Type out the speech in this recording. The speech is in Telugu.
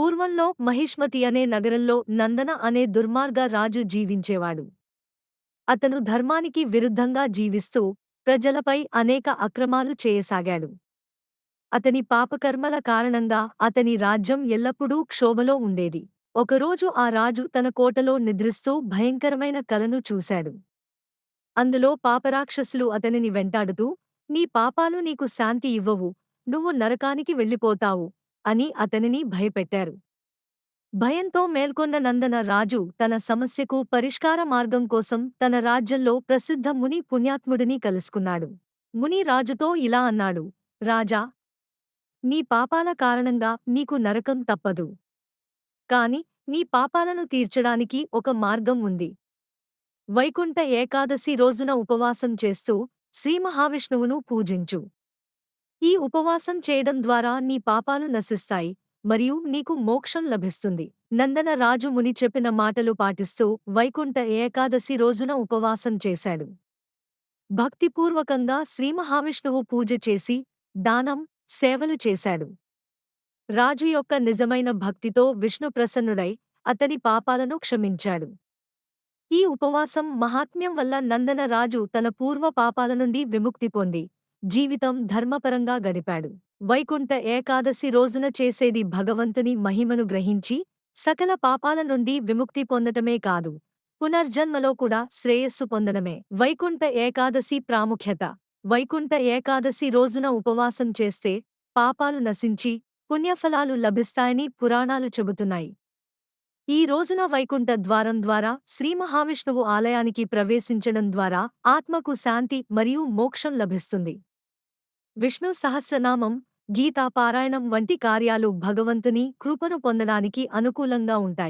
పూర్వంలో మహిష్మతి అనే నగరంలో నందన అనే దుర్మార్గ రాజు జీవించేవాడు. అతను ధర్మానికి విరుద్ధంగా జీవిస్తూ ప్రజలపై అనేక అక్రమాలు చేయసాగాడు. అతని పాపకర్మల కారణంగా అతని రాజ్యం ఎల్లప్పుడూ క్షోభలో ఉండేది. ఒకరోజు ఆ రాజు తన కోటలో నిద్రిస్తూ భయంకరమైన కలను చూశాడు. అందులో పాపరాక్షసులు అతనిని వెంటాడుతూ నీ పాపాలు నీకు శాంతి ఇవ్వవు. నువ్వు నరకానికి వెళ్ళిపోతావు. అని అతనిని భయపెట్టారు. భయంతో మేల్కొన్న నందన రాజు తన సమస్యకు పరిష్కార మార్గం కోసం తన రాజ్యంలో ప్రసిద్ధ ముని పుణ్యాత్ముడిని కలుసుకున్నాడు. ముని రాజుతో ఇలా అన్నాడు రాజా నీ పాపాల కారణంగా నీకు నరకం తప్పదు. కాని నీ పాపాలను తీర్చడానికి ఒక మార్గం ఉంది. వైకుంఠ ఏకాదశి రోజున ఉపవాసం చేస్తూ శ్రీమహావిష్ణువును పూజించు. ఈ ఉపవాసం చేయడం ద్వారా నీ పాపాలు నశిస్తాయి మరియు నీకు మోక్షం లభిస్తుంది. నందన రాజు ముని చెప్పిన మాటలు పాటిస్తూ వైకుంఠ ఏకాదశి రోజున ఉపవాసం చేశాడు. భక్తిపూర్వకంగా శ్రీమహావిష్ణువు పూజ చేసి దానం సేవలు చేశాడు. రాజు యొక్క నిజమైన భక్తితో విష్ణు ప్రసన్నుడై అతని పాపాలను క్షమించాడు. ఈ ఉపవాసం మహాత్మ్యం వల్ల నందన రాజు తన పూర్వ పాపాల నుండి విముక్తి పొంది జీవితం ధర్మపరంగా గడిపాడు. వైకుంఠ ఏకాదశి రోజున చేసేది భగవంతుని మహిమను గ్రహించి సకల పాపాల నుండి విముక్తి పొందటమే కాదు పునర్జన్మలో కూడా శ్రేయస్సు పొందడమే. వైకుంఠ ఏకాదశి ప్రాముఖ్యత. వైకుంఠ ఏకాదశి రోజున ఉపవాసం చేస్తే పాపాలు నశించి పుణ్యఫలాలు లభిస్తాయని పురాణాలు చెబుతున్నాయి. ఈ రోజున వైకుంఠ ద్వారం ద్వారా శ్రీమహావిష్ణువు ఆలయానికి ప్రవేశించడం ద్వారా ఆత్మకు శాంతి మరియు మోక్షం లభిస్తుంది. విష్ణు సహస్రనామం గీతా పారాయణం వంటి కార్యాలు భగవంతుని కృపను పొందడానికి అనుకూలంగా ఉంటాయి.